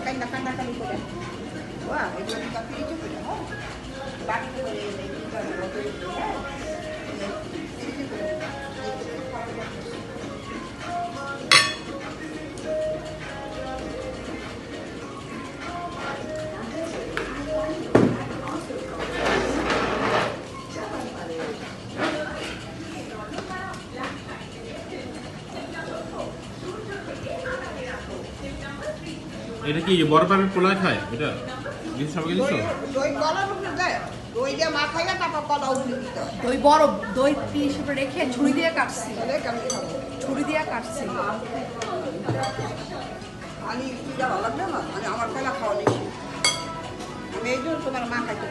世界の中々にこれは江戸に隠れちょくでもバッグで入れてい。たのを এটা কি বড় পাবের পোলায় খায়? এটা কিছু সবাই কিছু দই কলা রুখে দেয়। দই দিয়ে মাখাইয়া তারপর কলা উঠে দিতে দই বড় দই পিস উপরে রেখে ছুরি দিয়ে কাটছি। তাহলে কেমন খাব। ছুরি দিয়ে কাটছি। আমি ভালো লাগবে না? আমি আমার কলা খাওয়া নেই আমি এই জন্য তোমার মা খাইতে